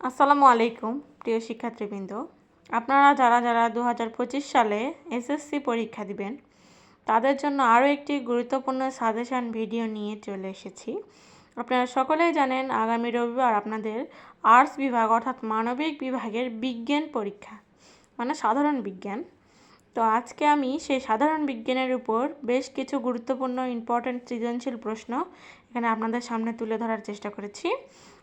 আসসালামু আলাইকুম, প্রিয় শিক্ষার্থীবৃন্দ। আপনারা যারা যারা দু হাজার পঁচিশ সালে এসএসসি পরীক্ষা দিবেন, তাদের জন্য আরও একটি গুরুত্বপূর্ণ সাজেশান ভিডিও নিয়ে চলে এসেছি। আপনারা সকলেই জানেন, আগামী রবিবার আপনাদের আর্টস বিভাগ অর্থাৎ মানবিক বিভাগের বিজ্ঞান পরীক্ষা মানে সাধারণ বিজ্ঞান। তো আজকে আমি সেই সাধারণ বিজ্ঞানের উপর বেশ কিছু গুরুত্বপূর্ণ ইম্পর্ট্যান্ট সৃজনশীল প্রশ্ন এখানে আপনাদের সামনে তুলে ধরার চেষ্টা করেছি।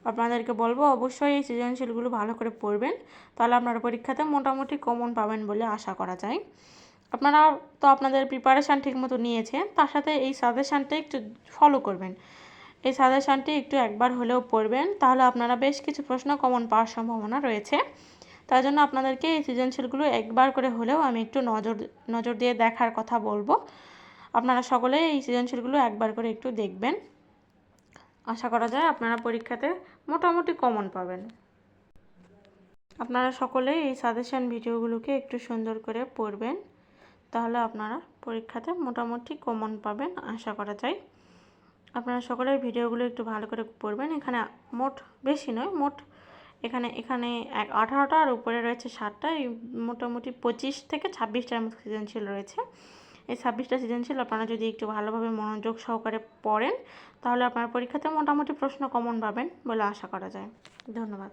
আপনাদেরকে বলব, অবশ্যই এই সৃজনশীলগুলো ভালো করে পড়বেন। তাহলে আপনারা পরীক্ষাতে মোটামুটি কমন পাবেন বলে আশা করা যায়। আপনারা তো আপনাদের প্রিপারেশান ঠিকমতো নিয়েছেন তার সাথে এই সাজেশানটা একটু ফলো করবেন। এই সাজেশানটি একটু একবার হলেও পড়বেন, তাহলে আপনারা বেশ কিছু প্রশ্ন কমন পাওয়ার সম্ভাবনা রয়েছে। তার জন্য আপনাদেরকে এই সৃজনশীলগুলো একবার করে হলেও আমি একটু নজর নজর দিয়ে দেখার কথা বলব। আপনারা সকলে এই সৃজনশীলগুলো একবার করে একটু দেখবেন। আশা করা যায় আপনারা পরীক্ষাতে মোটামুটি কমন পাবেন। আপনারা সকলে এই সাজেশন ভিডিওগুলোকে একটু সুন্দর করে পড়বেন, তাহলে আপনারা পরীক্ষাতে মোটামুটি কমন পাবেন, আশা করা যায়। আপনারা সকলের ভিডিওগুলো একটু ভালো করে পড়বেন, এখানে মোট, বেশি নয়, মোট এখানে এখানে এক, আঠারোটা আর উপরে রয়েছে ষাটটা এই মোটামুটি পঁচিশ থেকে ছাব্বিশটার মতো সৃজনশীল রয়েছে। এই ছাব্বিশটা সৃজনশীল আপনারা যদি একটু ভালোভাবে মনোযোগ সহকারে পড়েন, তাহলে আপনার পরীক্ষাতে মোটামুটি প্রশ্ন কমন পাবেন বলে আশা করা যায়। ধন্যবাদ।